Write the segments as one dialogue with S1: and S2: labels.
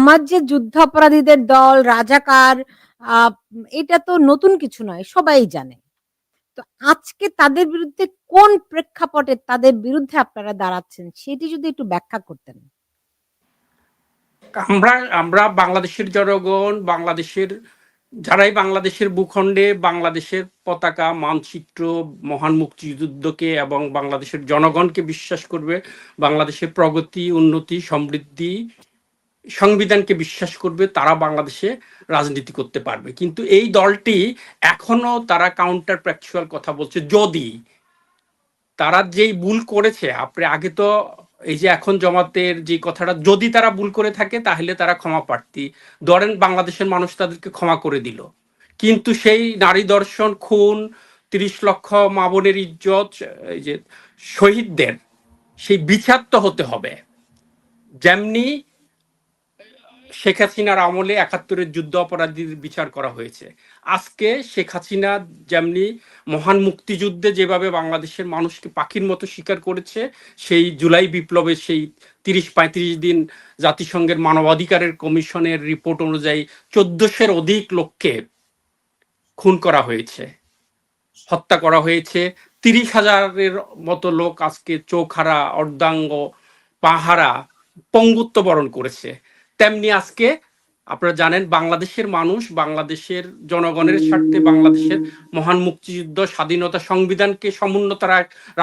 S1: জামাত যে যুদ্ধাপরাধীদের দল, রাজাকার এটা তো নতুন কিছু নয়, সবাই জানে। তো আজকে তাদের বিরুদ্ধে কোন প্রেক্ষাপটে তাদের বিরুদ্ধে আপনারা দাঁড়াচ্ছেন, সেটি যদি একটু ব্যাখ্যা করতেন।
S2: আমরা আমরা বাংলাদেশের জনগণ, বাংলাদেশের, যারাই বাংলাদেশের ভূখণ্ডে, বাংলাদেশের পতাকা, মানচিত্র, মহান মুক্তিযুদ্ধকে এবং বাংলাদেশের জনগণকে বিশ্বাস করবে, বাংলাদেশের প্রগতি, উন্নতি, সমৃদ্ধি সংবিধানকে বিশ্বাস করবে, তারা বাংলাদেশে রাজনীতি করতে পারবে। কিন্তু এই দলটি এখনও তারা কাউন্টার প্র্যাকচুয়াল কথা বলছে, যদি তারা যেই ভুল করেছে, আপনি আগে তো এই যে এখন জমাতের যে কথাটা, যদি তারা ভুল করে থাকে, তাহলে তারা ক্ষমা প্রার্থী। ধরেন বাংলাদেশের মানুষ তাদেরকে ক্ষমা করে দিল। কিন্তু সেই নারী দর্শন, খুন, তিরিশ লক্ষ মা বোনের ইজ্জত, এই যে শহীদদের, সেই বিচার তো হতে হবে। যেমনি শেখ হাসিনার আমলে একাত্তরের যুদ্ধ অপরাধীর বিচার করা হয়েছে। আজকে শেখ হাসিনা যেমনি মহান মুক্তিযুদ্ধে যেভাবে বাংলাদেশের মানুষকে পাখির মতো স্বীকার করেছে, সেই জুলাই বিপ্লবের সেই তিরিশ পঁয়ত্রিশ দিন জাতিসংঘের মানবাধিকারের কমিশনের রিপোর্ট অনুযায়ী চোদ্দশের অধিক লোককে খুন করা হয়েছে, হত্যা করা হয়েছে। তিরিশ হাজারের মতো লোক আজকে চোখ হারা অর্ধাঙ্গ পাহারা পঙ্গুত্ব বরণ করেছে। তেমনি আজকে আপনারা জানেন বাংলাদেশের মানুষ, বাংলাদেশের জনগণের স্বার্থে বাংলাদেশের মহান মুক্তিযুদ্ধ, স্বাধীনতা সংবিধানকে সমুন্নত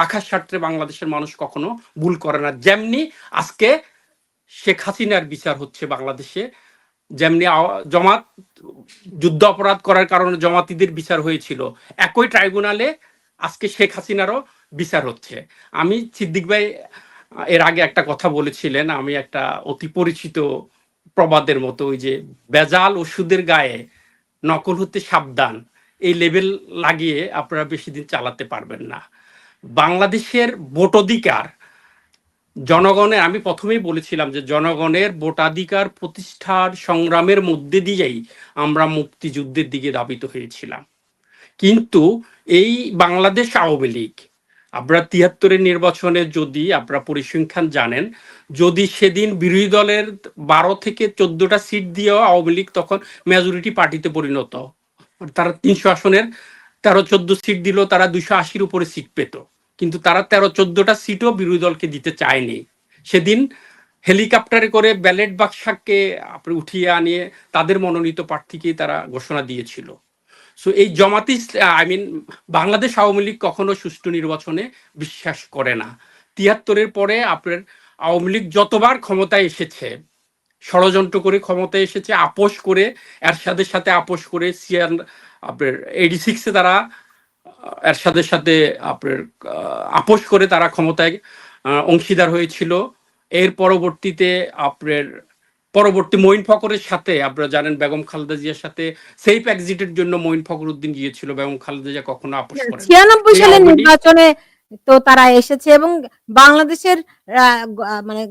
S2: রাখার স্বার্থে বাংলাদেশের মানুষ কখনো ভুল করে না। যেমনি আজকে শেখ হাসিনার বিচার হচ্ছে বাংলাদেশে, যেমনি জমাত, যুদ্ধ অপরাধ করার কারণে জমাতিদের বিচার হয়েছিল, একই ট্রাইব্যুনালে আজকে শেখ হাসিনারও বিচার হচ্ছে। আমি সিদ্দিক ভাই, এর আগে একটা কথা বলেছিলেন, আমি একটা অতি পরিচিত প্রবাদের মতো, ওই যে বেজাল ওষুধের গায়ে নকল হতে সাবধান। এই লেভেল লাগিয়ে আপনারা বেশি দিন চালাতে পারবেন না। বাংলাদেশের ভোটাধিকার জনগণের, আমি প্রথমেই বলেছিলাম যে জনগণের ভোটাধিকার প্রতিষ্ঠার সংগ্রামের মধ্যে দিয়েই আমরা মুক্তিযুদ্ধের দিকে ধাবিত হয়েছিলাম। কিন্তু এই বাংলাদেশ আওয়ামী লীগ আপনারা তিয়াত্তরের নির্বাচনে যদি আপনারা পরিসংখ্যান জানেন, যদি সেদিন বিরোধী দলের বারো থেকে চোদ্দটা সিট দিয়েও আওয়ামী লীগ তখন মেজরিটি পার্টিতে পরিণত। তারা তিনশো আসনের তেরো চোদ্দ সিট দিল তারা দুইশো আশির উপরে সিট পেত। কিন্তু তারা তেরো চোদ্দটা সিটও বিরোধী দলকে দিতে চায়নি। সেদিন হেলিকপ্টারে করে ব্যালেট বাক্সাকে আপনি উঠিয়ে আনিয়ে তাদের মনোনীত প্রার্থীকেই তারা ঘোষণা দিয়েছিল। সো এই জমাতি আই মিন বাংলাদেশ আওয়ামী লীগ কখনো সুষ্ঠু নির্বাচনে বিশ্বাস করে না। তিয়াত্তরের পরে আপনার আওয়ামী লীগ যতবার ক্ষমতায় এসেছে, ষড়যন্ত্র করে ক্ষমতায় এসেছে, আপোষ করে, এরশাদের সাথে আপোষ করে, সিয়ান, আপনার এইটি সিক্সে তারা এরশাদের সাথে আপনার আপোষ করে তারা ক্ষমতায় অংশীদার হয়েছিল। এর পরবর্তীতে আপনার পরবর্তী মঈন ফখরের সাথে আপনারা জানেন বেগম খালেদা জিয়ার সাথে সেফ এক্সিটের জন্য মঈন ফখর উদ্দিন গিয়েছিল বেগম খালেদা জিয়া কখনো আপোষ করেন
S1: ছিয়ানব্বই সালের নির্বাচনে তো তারা এসেছে এবং বাংলাদেশের মানে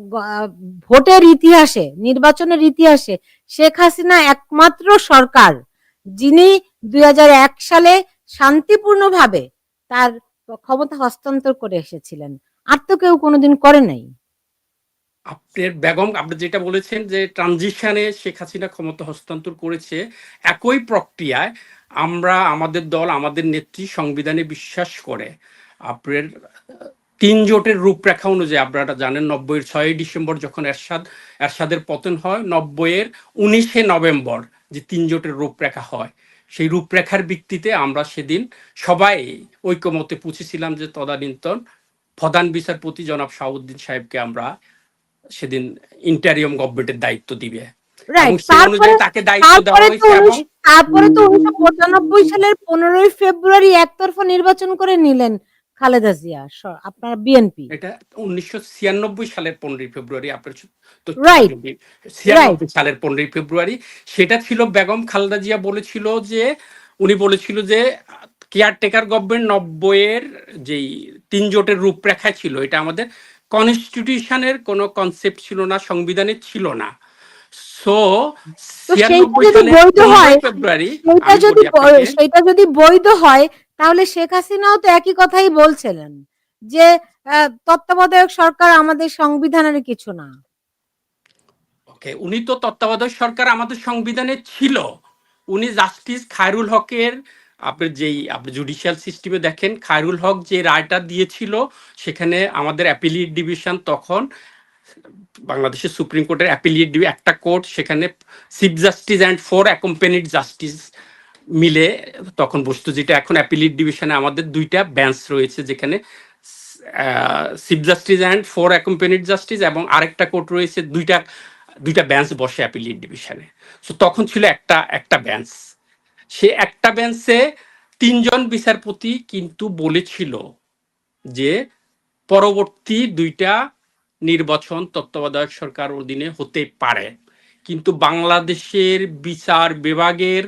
S1: ভোটের ইতিহাসে নির্বাচনের ইতিহাসে শেখ হাসিনা একমাত্র সরকার যিনি দুই হাজার এক সালে শান্তিপূর্ণভাবে তার ক্ষমতা হস্তান্তর করে এসেছিলেন। আর তো কেউ কোনোদিন করে নাই।
S2: আপনার বেগম, আপনি যেটা বলেছেন যে ট্রানজিশনে শেখ হাসিনা ক্ষমতা হস্তান্তর করেছে, একই প্রক্রিয়ায় আমরা, আমাদের দল, আমাদের নেত্রী সংবিধানে বিশ্বাস করে, আপনার, তিন জোটের রূপরেখা অনুযায়ী, আপনারা জানেন নব্বইয়ের ছয়ই ডিসেম্বর যখন এরশাদ, এরশাদের পতন হয়, নব্বইয়ের উনিশে নভেম্বর যে তিন জোটের রূপরেখা হয়, সেই রূপরেখার ভিত্তিতে আমরা সেদিন সবাই ঐকমতে পৌঁছেছিলাম যে তদানীন্তন প্রধান বিচারপতি জনাব শাহউদ্দিন সাহেবকে আমরা সেদিন ইন্টারিয়াম গভর্নমেন্টের দায়িত্ব দিবে।
S1: তারপরে তো উনিশশো পঁচানব্বই সালের পনেরোই ফেব্রুয়ারি একতরফা নির্বাচন করে নিলেন খালেদা জিয়া আপনার বিএনপি।
S2: এটা উনিশশো ছিয়ানব্বই সালের পনেরোই ফেব্রুয়ারি আপনার ছিয়ানব্বই সালের পনেরোই ফেব্রুয়ারি। সেটা ছিল বেগম খালেদা জিয়া বলেছিল যে উনি বলেছিল যে কেয়ারটেকার গভর্নমেন্ট নব্বইয়ের যেই তিন জোটের রূপরেখা ছিল এটা আমাদের কনস্টিটিউশনের কোনো কনসেপ্ট ছিল না সংবিধানে ছিল না। সো
S1: হয়,
S2: ফেব্রুয়ারি
S1: সেটা যদি সেটা বৈধ হয় তাহলে শেখ হাসিনাও তো একই কথাই বলছিলেন যে তত্ত্বাবধায়ক সরকার আমাদের সংবিধানের কিছু না।
S2: ওকে উনি তো তত্ত্বাবধায়ক সরকার আমাদের সংবিধানে ছিল। উনি জাস্টিস খায়রুল হকের আপনি যেই, আপনি জুডিশিয়াল সিস্টেমে দেখেন, খায়রুল হক যে রায়টা দিয়েছিল, সেখানে আমাদের অ্যাপিলিয়েট ডিভিশন তখন বাংলাদেশের সুপ্রিম কোর্টের অ্যাপিলিয়েট একটা কোর্ট, সেখানে chief justice and four accompanied justice মিলে তখন বস্তু, যেটা এখন অ্যাপিলিয়েট ডিভিশনে আমাদের দুইটা বেঞ্চ রয়েছে, যেখানে chief justice and four accompanied justice এবং আরেকটা কোর্ট রয়েছে, দুইটা দুইটা বেঞ্চ বসে অ্যাপিলিয়েট ডিভিশনে সো তখন ছিল একটা একটা বেঞ্চ সে একটা বেঞ্চে তিনজন বিচারপতি কিন্তু বলেছিল যে পরবর্তী দুইটা নির্বাচন তত্ত্বাবধায়ক সরকার অধীনে হতে পারে। কিন্তু বাংলাদেশের বিচার বিভাগের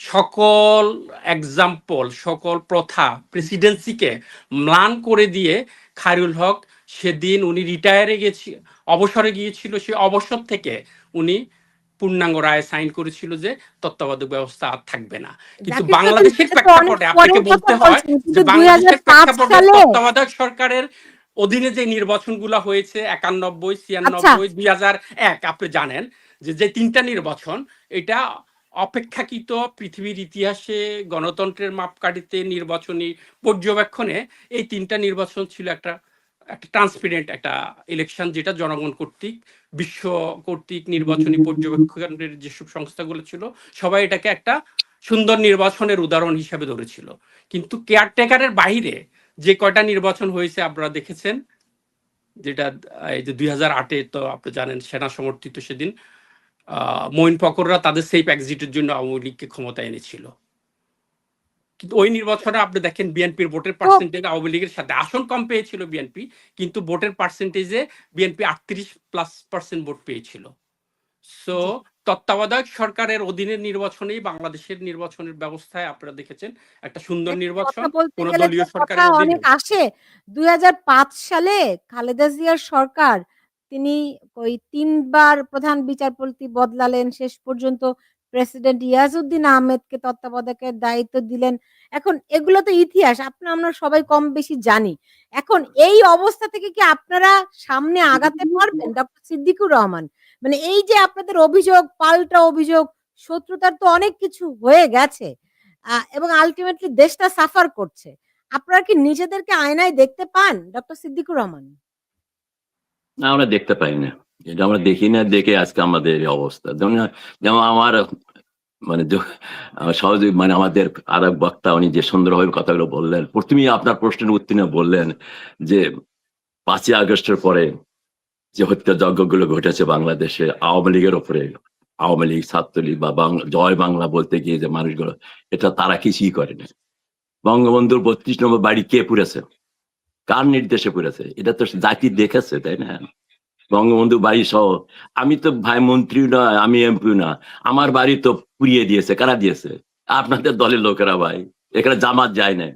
S2: সকল এক্সাম্পল সকল প্রথা প্রেসিডেন্সিকে ম্লান করে দিয়ে খায়রুল হক সেদিন উনি রিটায়ারে গেছি, অবসরে গিয়েছিল, সে অবসর থেকে উনি পূর্ণাঙ্গ রায় সাইন করেছিল যে তত্ত্বাবধায়ক ব্যবস্থা আর থাকবে না কিন্তু বাংলাদেশের প্রেক্ষাপটে আপনাকে বলতে হয় যে বাংলাদেশের
S1: 2005
S2: প্রেক্ষাপটে
S1: সালে
S2: তত্ত্বাবধায়ক সরকারের অধীনে যে নির্বাচনগুলো হয়েছে একানব্বই
S1: আচ্ছা।
S2: ছিয়ানব্বই দুই হাজার এক আপনি জানেন যে যে তিনটা নির্বাচন এটা অপেক্ষাকৃত পৃথিবীর ইতিহাসে গণতন্ত্রের মাপকাঠিতে নির্বাচনী পর্যবেক্ষণে এই তিনটা নির্বাচন ছিল একটা একটা ট্রান্সপারেন্ট একটা ইলেকশন যেটা জনগণ কর্তৃক বিশ্ব কর্তৃক নির্বাচনী পর্যবেক্ষণের যেসব সংস্থাগুলো ছিল সবাই এটাকে একটা সুন্দর নির্বাচনের উদাহরণ হিসাবে ধরেছিল। কিন্তু কেয়ারটেকারের বাইরে যে কয়টা নির্বাচন হয়েছে আপনারা দেখেছেন? যেটা এই যে দুই হাজার আটে তো আপনি জানেন সেনা সমর্থিত সেদিন আহ, মঈন ফকররা তাদের সেফ এক্সিটের জন্য আওয়ামী লীগকে ক্ষমতায় এনেছিল। কিন্তু ওই নির্বাচনে আপনি দেখেন বিএনপির ভোটের পার্সেন্টেজ আওয়ামী লীগের সাথে আসন কম পেয়েছিল বিএনপি কিন্তু ভোটের পার্সেন্টেজে বিএনপি আটত্রিশ প্লাস পার্সেন্ট ভোট পেয়েছিল। সো তত্ত্বাবধায়ক সরকারের অধীনে নির্বাচনেই বাংলাদেশের নির্বাচনের ব্যবস্থায় আপনারা দেখেছেন একটা সুন্দর নির্বাচন। কোন দলীয় সরকারের অধীনে।
S1: আসে। দুই হাজার পাঁচ সালে খালেদা জিয়ার সরকার তিনি ওই তিনবার প্রধান বিচারপতি বদলালেন শেষ পর্যন্ত প্রেসিডেন্ট ইয়াজউদ্দিন আহমেদকে তত্ত্বাবধায়কের দায়িত্ব দিলেন। এখন এগুলো তো ইতিহাস আপনি আমরা সবাই কম বেশি জানি। এখন এই অবস্থা থেকে কি আপনারা সামনে আগাতে পারবেন? ডক্টর সিদ্দিকুর রহমান মানে এই যে আপনাদের অভিযোগ পাল্টা অভিযোগ শত্রুতার তো অনেক কিছু হয়ে গেছে আহ, এবং আলটিমেটলি দেশটা সাফার করছে। আপনারা কি নিজেদেরকে আয়নায় দেখতে পান ডক্টর সিদ্দিকুর রহমান?
S3: না আমরা দেখতে পাই না। এটা আমরা দেখি না, দেখে আজকে আমাদের এই অবস্থা। যেমন যেমন আমার মানে সহযোগী মানে আমাদের আর এক বক্তা, উনি যে সুন্দরভাবে কথাগুলো বললেন, প্রথমেই আপনার প্রশ্নের উত্তীর্ণ বললেন যে, পাঁচই আগস্টের পরে যে হত্যাযজ্ঞগুলো ঘটেছে বাংলাদেশে, আওয়ামী লীগের ওপরে আওয়ামী লীগ, ছাত্রলীগ বা বাংলা, জয় বাংলা বলতে গিয়ে যে মানুষগুলো, এটা তারা কিছুই করেনি বঙ্গবন্ধুর বত্রিশ নম্বর বাড়ি কে পুড়েছে কার নির্দেশে পুড়েছে এটা তো জাতি দেখেছে, তাই না? বঙ্গবন্ধু ভাই সহ। আমি তো ভাই মন্ত্রী না আমি এমপি না। আমার বাড়ি তো পুড়িয়ে দিয়েছে কারা দিয়েছে? আপনাদের দলের লোকেরা ভাই এখানে জামাত যায় না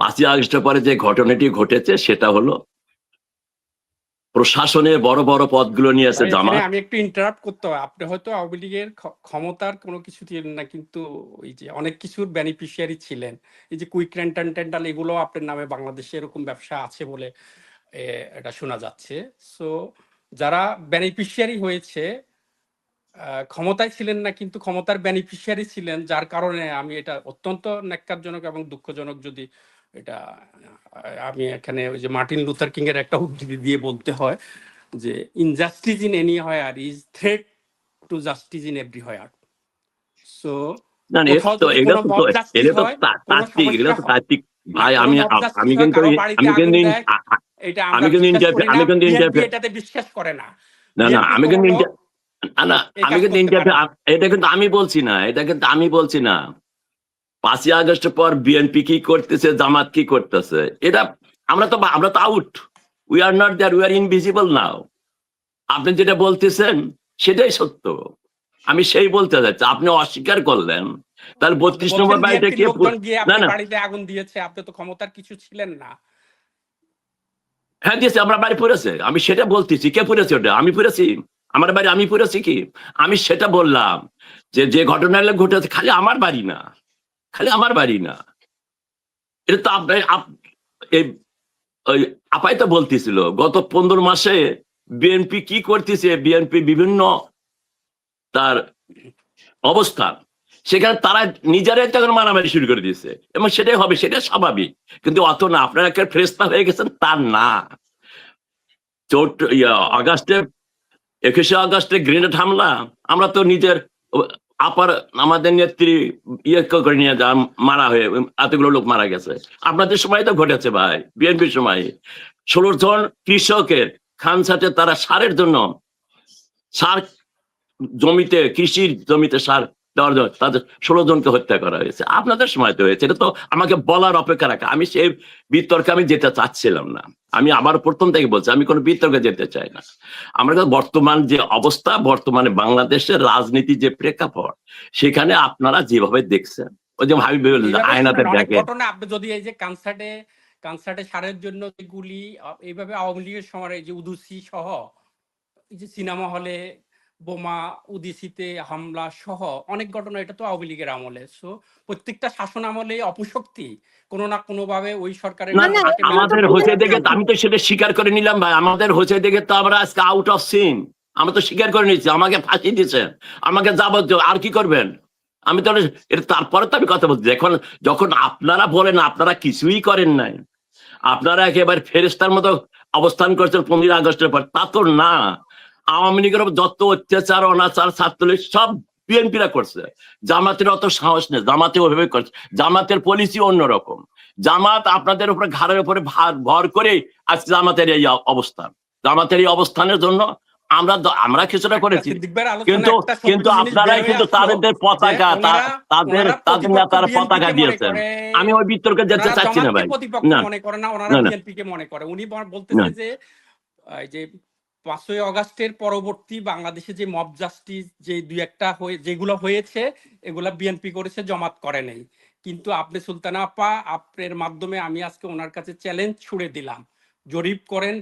S3: পাঁচই আগস্টের পরে যে ঘটনাটি ঘটেছে সেটা হলো প্রশাসনের বড় বড় পদগুলো নিয়েছে
S2: ভাই,
S3: জামাত
S2: এখানে আমি একটু ইন্টারাপ্ট করতে হয় আপনি হয়তো আওয়ামী লীগের ক্ষমতার কোনো কিছু ছিলেন না কিন্তু ওই যে অনেক কিছুর বেনিফিশিয়ারি ছিলেন। এই যে কুইক রেন্টাল টেন্টাল এগুলো আপনার নামে বাংলাদেশে এরকম ব্যবসা আছে বলে এটা শোনা যাচ্ছে। সো যারা বেনিফিশিয়ারি হয়েছে ক্ষমতায় ছিলেন না কিন্তু ক্ষমতার বেনিফিশিয়ারি ছিলেন যার কারণে আমি এটা অত্যন্ত ন্যাক্কারজনক এবং দুঃখজনক যদি এটা আমি এখানে ওই যে মার্টিন লুথার কিং এর একটা উদ্ধৃতি দিয়ে বলতে হয় যে injustice in anywhere is threat to justice in everywhere so
S3: না না, এ
S2: কোথাও
S3: তো
S2: কোনো
S3: তো
S2: হয়,
S3: তাত্ত্বিক এগুলো তো তাত্ত্বিক ভাই আমি আমি কিন্তু আমি কিন্তু আমি কিন্তু আমি কিন্তু
S2: এটাতে বিশ্বাস করে না।
S3: না না আমি কিন্তু না আমি কিন্তু এটা কিন্তু আমি বলছি না এটা কিন্তু আমি বলছি না। পাঁচই আগস্টের পর বিএনপি কি করতেছে জামাত কি করতেছে এটা আমরা তো আমরা তো out we are not there we are invisible now আপনি যেটা বলতেছেন সেটাই সত্য। আমি সেই বলতে যাচ্ছি আপনি অস্বীকার করলেন তাহলে বত্রিশ নম্বর বাড়িতে কে না না।
S2: বাড়িতে আগুন দিয়েছে আপনি তো ক্ষমতার কিছু ছিলেন না।
S3: হ্যাঁ দিয়েছে আমরা বাড়ি পড়েছে। আমি সেটা বলতেছি কে পড়েছে ওটা? আমি পড়েছি। আমার বাড়ি আমি পড়েছি কি? আমি সেটা বললাম যে যে ঘটনাগুলো ঘটেছে খালি আমার বাড়ি না। খালি আমার বাড়ি না। এটা তো আপনার আপাই তো বলতেছিল গত পনেরো মাসে বিএনপি কি করতেছে বিএনপি বিভিন্ন তার অবস্থান। সেখানে তারা নিজেরাই তখন মারামারি শুরু করে দিয়েছে। এবং সেটাই হবে সেটা স্বাভাবিক। কিন্তু অত না, আপনারা একটা ফ্রেস্তা হয়ে গেছেন তার না। চোট আগস্টে, একুশে আগস্টে গ্রেনেড হামলা, আমরা তো নিজের আপার, আমাদের নেত্রী ইয়ে করে নিয়ে যা, মারা হয়ে, এতগুলো লোক মারা গেছে। আপনাদের সময় তো ঘটেছে ভাই, বিএনপির সময়। ষোলো জন কৃষকের খান সাথে তারা সারের জন্য সার জমিতে, কৃষির জমিতে সার তাদের ষোলো জনকে হত্যা করা হয়েছে। আপনাদের সময় তো হয়েছে এটা তো আমাকে বলার অপেক্ষা রাখা। আমি সেই বিতর্কে আমি যেতে চাচ্ছিলাম না। আমি আবার প্রথম থেকে বলছি আমি কোনো বিতর্কে যেতে চাই না। আমরা তো বর্তমান যে অবস্থা বর্তমানে বাংলাদেশের রাজনীতি যে প্রেক্ষাপট সেখানে আপনারা যেভাবে দেখছেন ওই যে
S2: এইভাবে
S3: আয়নাতে
S2: আপনি যদি এই যে কনসার্টে কনসার্টে সারের জন্য গুলি এইভাবে আওয়ামী লীগের সময় যে উদুসি সহ এই যে সিনেমা হলে বোমা উদিসিতে হামলা সহ অনেক ঘটনা এটা তো আওয়ামী লীগের আমলে। সো প্রত্যেকটা শাসন আমলে অপশক্তি। কোনো না কোনো ভাবে ওই সরকারের
S1: না, না,
S2: হাতে
S3: আমাদের হচ্ছে দেখে আমি তো সেটা স্বীকার করে নিলাম ভাই। আমাদের হচ্ছে দেখে তো আমরা আজকে আউট অফ সিন আমরা তো স্বীকার করে নিচ্ছি আমাকে ফাঁসি দিয়েছেন। আমাকে যাবতীয় আর কি করবেন? আমি তো এটা তারপরে তো আমি কথা বলছি। এখন যখন আপনারা বলেন আপনারা কিছুই করেন নাই। আপনারা একেবারে ফেরেস্তার মতো অবস্থান করছেন পনেরোই আগস্টের পর। তা তো না। আওয়ামী লীগের যত অত্যাচার অনাচার ছাত্রলীগ সব বিএনপিরা করছে জামাতের অত সাহস নেই জামাতে ওইভাবে করছে জামাতের পলিসি অন্যরকম জামাত আপনাদের উপরে ঘাড়ের উপরে ভার ভর করে আজকে জামাতের এই অবস্থান জামাতের এই অবস্থানের জন্য আমরা আমরা কিছুটা করেছি কিন্তু কিন্তু আপনারাই কিন্তু তাদের পতাকা তাদের তাদের নেতারা পতাকা দিয়েছেন। আমি ওই বিতর্কে যেতে চাচ্ছি না ভাই না।
S2: মনে করে না ওনারা। বিএনপি কে মনে করে উনি বল- বলতেছে। যে যে পাঁচই অগাস্টের পরবর্তী বাংলাদেশে যে মব জাস্টিস যে দুই একটা হয়ে, যেগুলো হয়েছে, এগুলা বিএনপি করেছে, জমাত করে নেই। কিন্তু আপনি সুলতানা আপা আপনার মাধ্যমে আমি আজকে ওনার কাছে চ্যালেঞ্জ ছুড়ে দিলাম। জরিপ করেন,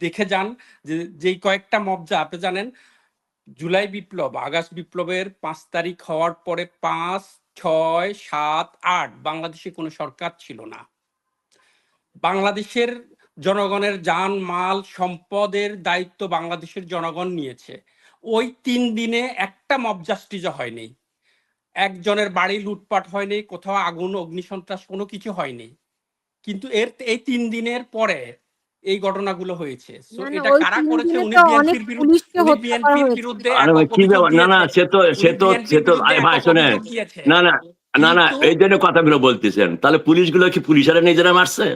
S2: দেখে যান যে, যেই কয়েকটা মবজা আপনি জানেন, জুলাই বিপ্লব, আগস্ট বিপ্লবের পাঁচ তারিখ হওয়ার পরে পাঁচ, ছয়, সাত, আট, বাংলাদেশে কোনো সরকার ছিল না। বাংলাদেশের জনগণের যান মাল সম্পদের দায়িত্ব বাংলাদেশের জনগণ নিয়েছে। ওই তিন দিনে একটা মব জাস্টিস হয়নি। একজনের বাড়ি লুটপাট হয়নি কোথাও আগুন অগ্নিসন্ত্রাস কোনো কিছু হয়নি। কিন্তু এর এই তিন দিনের পরে এই ঘটনাগুলো হয়েছে। এটা কারা করেছে? উনি বিএনপির বিরুদ্ধে উনি বিএনপির বিরুদ্ধে
S3: আরে ভাই কি ব্যাপার? না না সে তো সে তো সে তো আরে ভাই
S2: দিয়েছে।
S3: না না না না এই জন্য কথাগুলো বলতেছেন। তাহলে পুলিশগুলো কি পুলিশেরা নিজেরা মারছে?